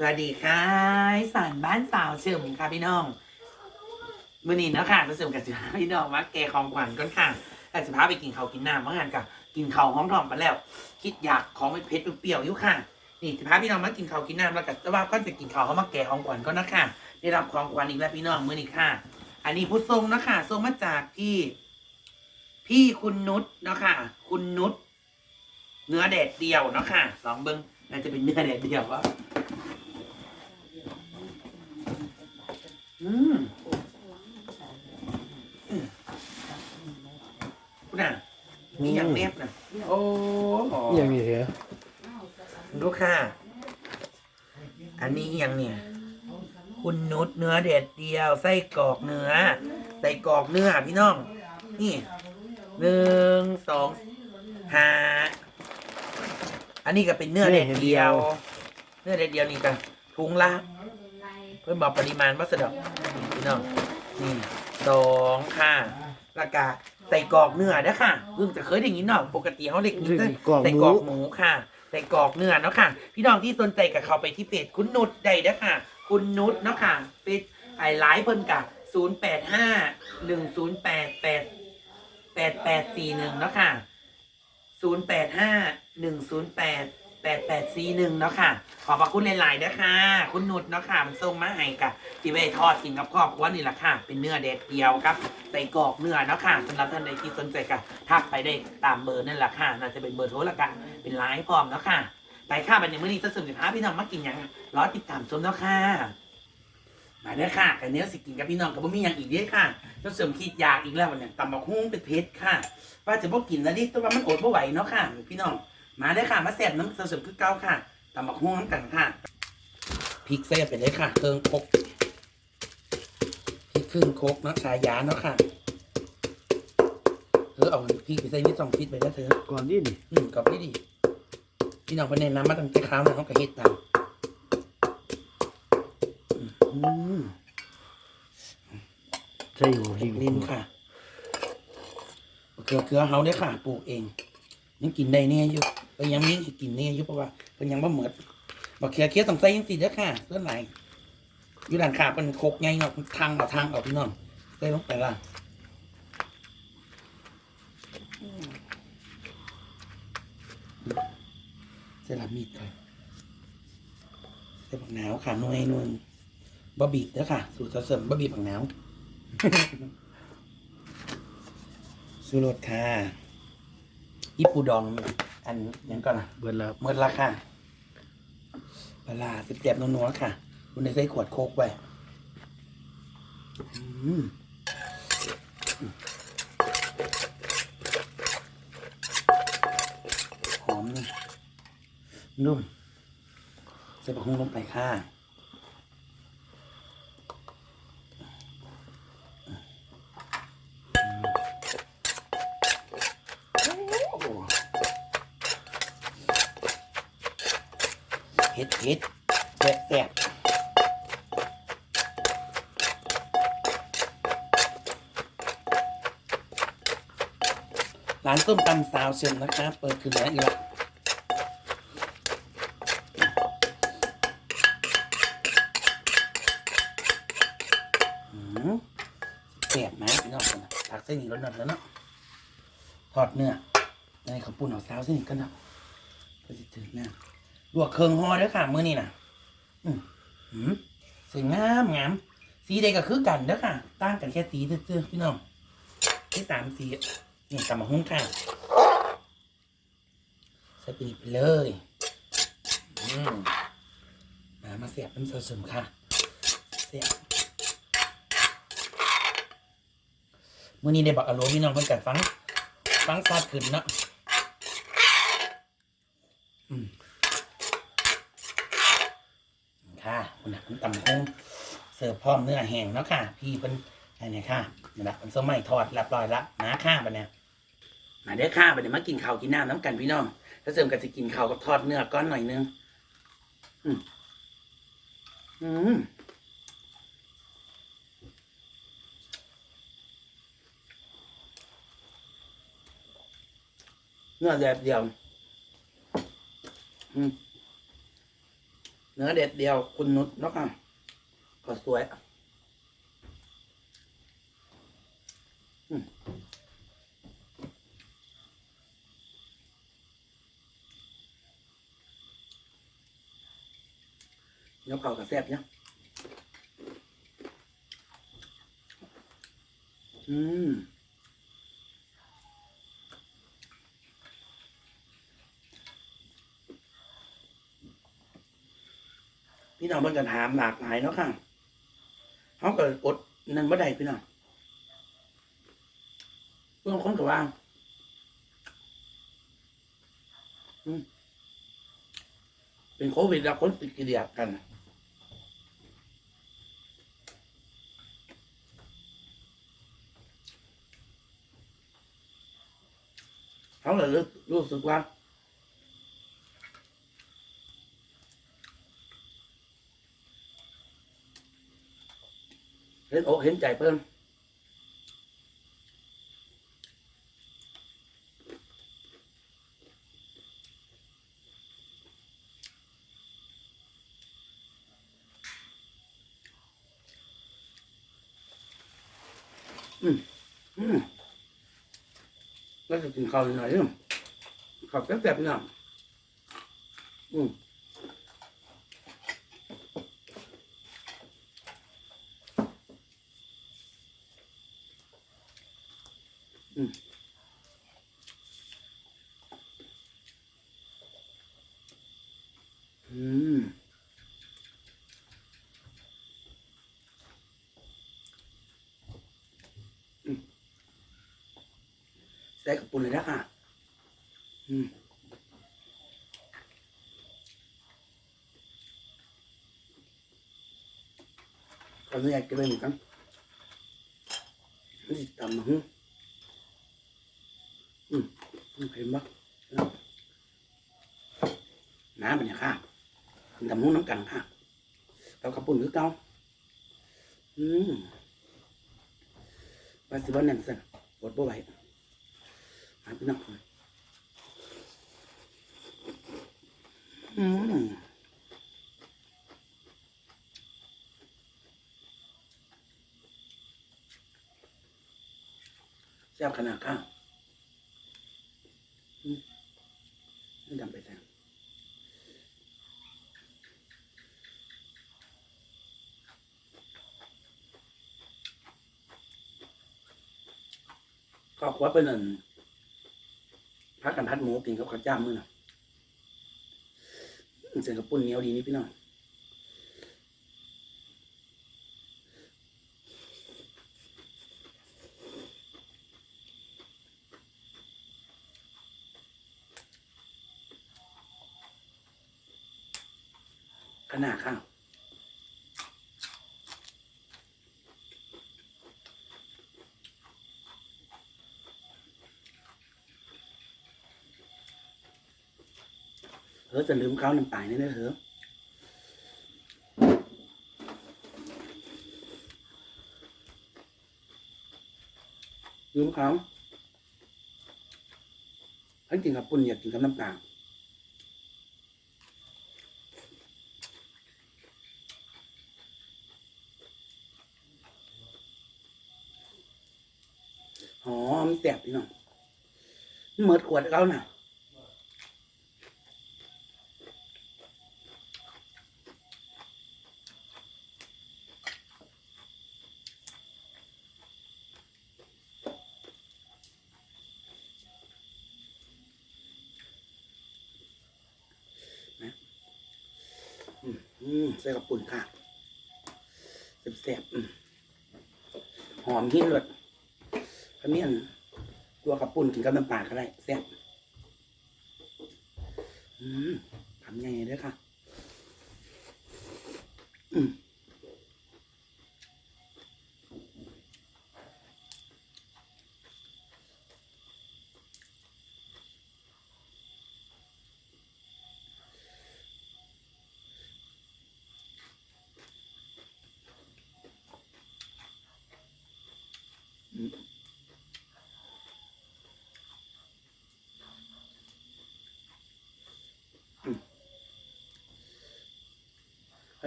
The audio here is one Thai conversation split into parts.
สวัสดีค่ะสานบ้านสาวเฉิมค่ะพี่น้องมื่อนี้เนาะค่ะจะเสริมกับสิพาพี่น้องมาแกของขวัญก่อนค่ะแต่สิพาไปกินข้าวกินน้ำเมาหันกับกินข้าวห้องทองไปแล้ว คิดอยากของเผ็ดๆเปรี้ยวอยู่ค่ะ นี่สิพาพี่น้องมากินข้าวกินน้ำแล้วก็แต่ว่าก็จะกินข้าวเขามาแกของขวัญก็นะค่ะ ได้รับของขวัญอีกแล้วพี่น้องมื่อนี้ค่ะ อันนี้ผู้ทรงเนาะค่ะทรงมาจากพี่ พี่คุณนุชเนาะค่ะ คุณนุชเนื้อแดดเดียวเนาะค่ะลองเบิ้งน่าจะเป็นเนื้อแดดเดียววะ อืมอืมคุณน่ะมีอย่างเนบนะโอ้โหอย่างนี้เหรอดูค่ะ อันนี้อหยังเนี่ย คุณนุชเนื้อเด็ดเดียวไส้กรอกเนื้อใส่กรอกเนื้อพี่น้อง นี่หนึ่งสองห้าอันนี้ก็เป็นเนื้อเด็ดเดียว เนื้อเด็ดเดียวนี่ก็ถุงละเพื่อนบอกปริมาณวัสดุพี่น้องนี่สองค่ะแล้วก็ใส่กรอกเนื้อนะค่ะเพิ่งจะเคยได้ยินเนาะปกติเขาเรียกนี่ใส่กรอกหมูใส่กรอกหมูค่ะ ใส่กรอกเนื้อเนาะค่ะ พี่น้องที่สนใจกับเขาไปที่เพจคุณนุชได้นะค่ะ คุณนุชเนาะค่ะเป็นไอไลฟ์เพิ่นกับศูนย์แปดห้าหนึ่งศูนย์แปดแปดแปดแปดสี่หนึ่งเนาะค่ะศูนย์แปดห้าหนึ่งศูนย์แปด แปดแปดสี่หนึ่งเนาะค่ะ ขอบพระคุณหลายๆนะคะคุณนุชเนาะค่ะ มันส่งมาให้กับที่ไปทอดกินกับครอบครัวนี่แหละค่ะ เป็นเนื้อเด็ดเดียวครับใส่กรอกเนื้อเนาะค่ะสำหรับท่านใดที่สนใจก็ทักไปได้ตามเบอร์นั่นแหละค่ะ น่าจะเป็นเบอร์โทรละกันเป็นไลน์พร้อมเนาะค่ะไปค่ะบันนี้มื้อนี้จะสุ่มสิบห้าพี่น้องมากินยังรอติดตามชมเนาะค่ะมาเด้อค่ะกันเนี้ยสิกินกับพี่น้องกับบ่มีหยังอีกเด้อค่ะจะเสริมคิดอยากอีกแล้ววันเนี้ยตำบักหุ่งเป็นเพชรค่ะว่าจะบ่กินแล้วดิแต่ว่ามันอดบ่ไหวเนาะค่ะพี่น้อง มาเด้อค่ะ มาแซ่บน้ำเสริมคือเก่าค่ะตำบักหุ่งน้ำกันค่ะพริกแซ่บไปเลยค่ะ เครื่องครกพริกครึ่งครกเนาะชายาเนาะค่ะเธอเอาพริกไปใส่นี่สองพริกไปแล้วเธอก่อนนี่นี่อืมกับนี่ดีพี่น้องคนแนะนำมาตั้งแต่คราวนะเขาก็เฮ็ดตามอืมใช่หัวลิงลินค่ะเกลือเกลือเฮาเนี่ยค่ะปลูกเองยังกินได้เนี่ยอยู่ ก็นยังมีกินเนี่ยอยู่เพราะว่าเป็นยังบ่เหมือดบักเขียเคียต้องใส่ยังสิเด้อค่ะเพื่อนไหลอยู่ด้านขาเป็นโคกไงเนาะทางเอาทางเอาพี่น้องใส่ลงไปละใส่ละมีดก่อนใส่บักหนาวค่ะน่วยน่วยบะบีบเด้อค่ะ สูตรเสริมบะบีบบักหนาวสุรสค่ะญี่ปุ่ดอง อันยังก่อนนะเบิดแล้วเมื่อละค่ะปลาร้าสิบเจ็บนัวๆค่ะคุณได้ใส่ขวดโคกไว้อืมหอมนี่นุ่มใส่ผักหุ้งลงไปค่ะ ร้านส้มตำสาวเชิญนะครับเปิดขึ้นแล้วอีกแล้วอืมแซ่บไหมพี่น้องกันนะผักเส้นนี้ร้อนๆแล้วเนาะทอดเนื้อในข้าวปุ้นเอาสาวเส้นนี้กันเนาะก็จะถึงหน้าลวกเครื่องห่อเด้อค่ะมื้อนี้นะอืมอืมสวยงามงามสีใดก็คือกันเด้อค่ะต่างกันแค่สีซื่อๆพี่น้องที่สามสี นี่ตำมะฮุ้งค่ะใส่ปีไปเลยมามาเสียบน้ำเสริมค่ะ เสียบมื้อนี้ได้บอกอโลพี่น้องเพิ่นกัดฟัง ฟังซาดขึ้นเนาะอืมค่ะคุณนะคุณตำคงเสิร์ฟพร้อมเนื้อแห้งเนาะค่ะ พี่เป็นอะไรเนี่ยค่ะนี่ละเป็นส้มไหม้ทอดรียบรอยละมาค่ะบัดเนี่ย มาเด้อค่ะบัดเนี่ยมากินข้าวกินน้ำน้ำกันพี่น้องถ้าเสริมกันจะกินข้าวกับทอดเนื้อก้อนหน่อยนึง อืมอืมเนื้อแดดเดียวเนื้อเด็ดเดียว คุณนุชนาะค่ะก็สวย อืม เดี๋ยวเขากับแซ่บเนี่ยอืมพี่น้องเพิ่นก็ถามหลากหลายเนาะค่ะเขาก็อดนั่นบ่ได้พี่น้องเพื่อนคนก็ว่าเป็นโควิดแล้วคนติดกิเลสกัน เขาเลย รู้สึกว่าเห็นอกเห็นใจเพิ่นอืมอืมแล้วจะกินข้าวหน่อยนึง ข้าแซ่บๆนี่นะอืมอืมอืมใส่กระปุนเลยนะค่ะ อืมขออนุญาตกินเลยเหมือนกันนี่ตำมาฮึอืมอืมเห็นปะน้ำเป็นยังค่ะทำหุ้นน้ำกันค่ะเรากระปุ่นคือเก่าอืมว่าสิวันนั้นสั่นอดบ่ไหวมาพี่น้อง อืมแซ่บขนาดข้าวอืมนี่ดำไปแทนก็ขวาเป็นอันพักกันพัดหมูกินกับข้าวจ้ามมือน่ะ เสร็จกับปุ่นเหนียวดีนี่พี่น้อง เออจะลืมข้าวน้ำตาลนี่นะเถอลืมเขาถ้ากินกับปุ่นอยากกินกับน้ำตาลหอมแซ่บพี่น้องเมิดขวดเขาน่ะ อืมอืม ใส่กับปุ่นค่ะแซ่บๆหอมหิ้นเลยขมิ้นตัวกับปุ่นกินกับน้ำปลาก็ได้แซ่บทำยังไงด้วยค่ะ อืม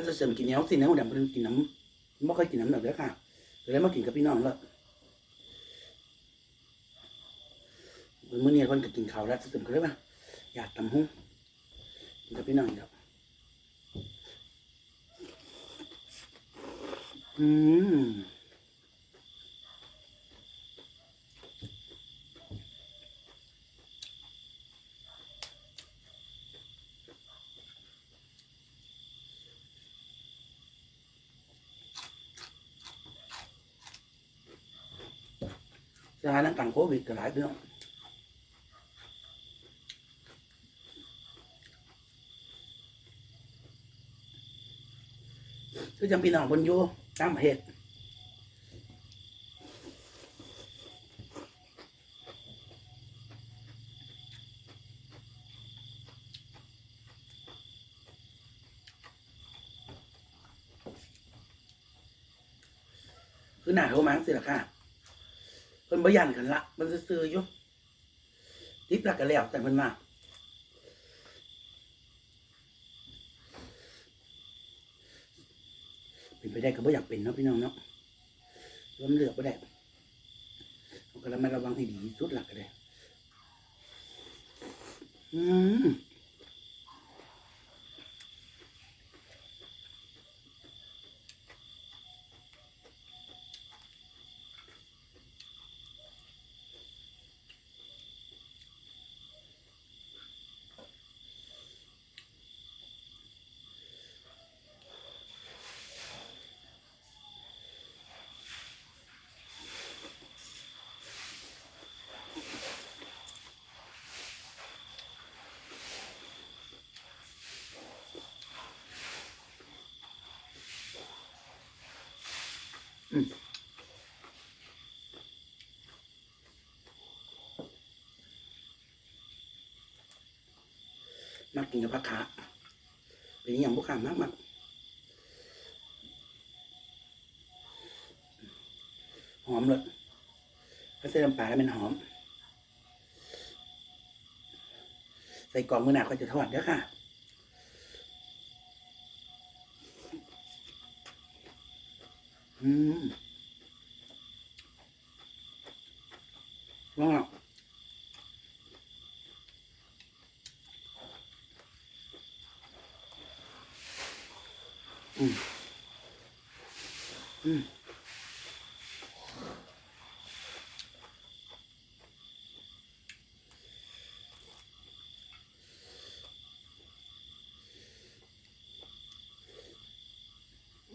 ถ้าจะเสริมกินเนียสิเนะหัวดำเพิ่นกินน้ำไม่ค่อยกินน้ำหนักเด้ค่ะเลยมากินกับพี่น้องแล้วเมื่อเนี้คนก็กินข้าวแล้วจะเสริมกันได้ป่ะอยากตำหุ้งกินกับพี่น้องเดี๋ยวอืม สถานการณ์โควิดก็หลายเรื่องคือจังพี่น้องคนอยู่ตามประเทศคือหน้าโทรมาสิล่ะค่ะเพิ่น บ่ยันกันละ มันซื่ออยู่ติดละกันแล้วแต่เพิ่นมาเป็นไปได้ก็บ่อยากเป็นเนาะพี่น้องเนาะรวมนเลือกบ่ได้เราก็ระมัดระวังให้ดีที่สุดละก็ได้ อืม มักกินกับผักขาเป็นอย่างบุคคามากมากหอมเลยถ้าใส่น้ำปลาแล้วมันหอม ใส่กล่องมือหนาก็จะทอดเด้อค่ะ อืมว้าอืมอืม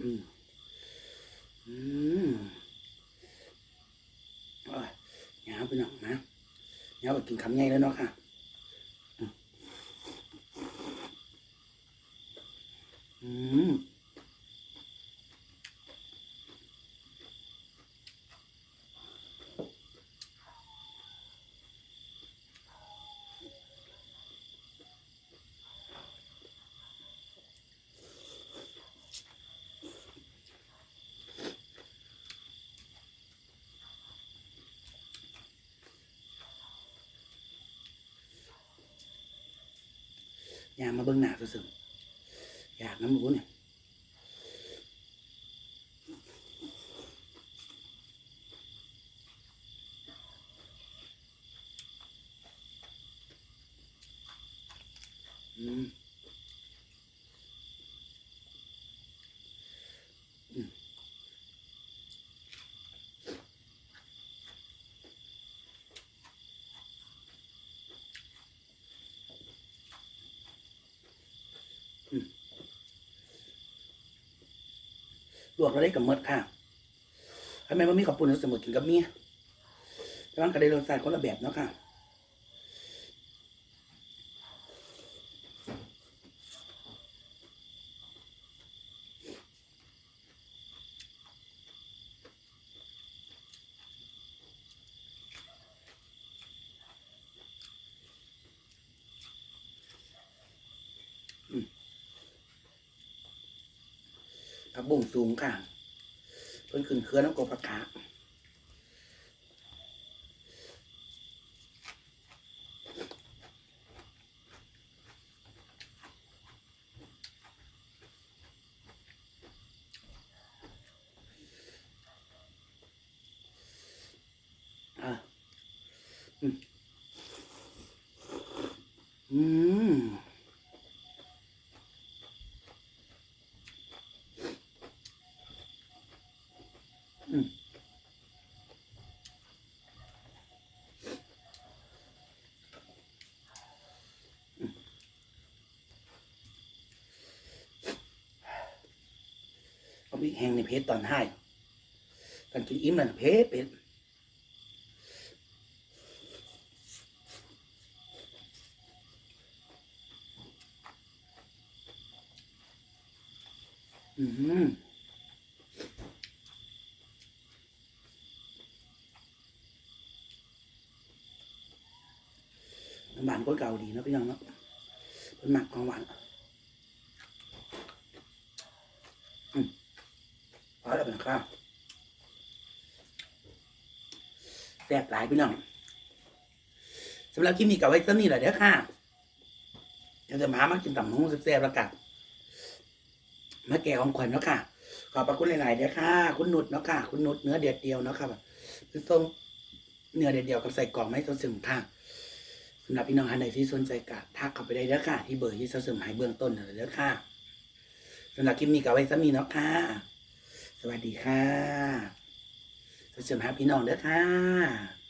อืม อืมโอ้ยยาวไปหน่อยนะยาวไปกินคำใหญ่แล้วเนาะค่ะ ยากมาเบิ่งหน้าซื่อๆอยากน้ำหมูเนี่ย ลวกเราได้กับมดค่ะทำไมว่ามีขอบปุ่นเสมอกินกับเมียแต่ว่ากระเด็นรสชาติคนละแบบเนาะค่ะ ผักบุ้งสูงค่ะ เพิ่นขึ้นเคือน้ำกบผักกาดอืม แห้งในเพชตอนให้กันกินอิ่มนั่นเพชเป็ดอืมน้ำหวานก็เก่าดีนะพี่น้องเนาะเป็นหมักของหวาน พอแล้วเป็นข้าวแซ่บหลายพี่น้องสำหรับคลิปนี้กับไว้ต้นนี้แหละเด้อค่ะเดี๋ยวจะมามากินตำหุ้งแซ่บๆแล้วกันมาแก่ของขวัญเนาะค่ะ ขอบพระคุณหลายๆเด้อค่ะ คุณนุชเนาะค่ะ คุณนุชเนื้อเดียดเดียวเนาะค่ะคือส้มเนื้อเดียดเดียวกับใส่กล่องไม้ต้นซึมค่ะสำหรับพี่น้องท่านใดที่สนใจกะทักเข้าไปได้เด้อค่ะ ที่เบอร์ที่ต้นซึมหายเบื้องต้นนั่นแหละเด้อค่ะสำหรับคลิปนี้กับไว้ต้นนี้เนาะค่ะ วัสดีค่ะสวัสดีครับพี่น้องเด้อค่ะ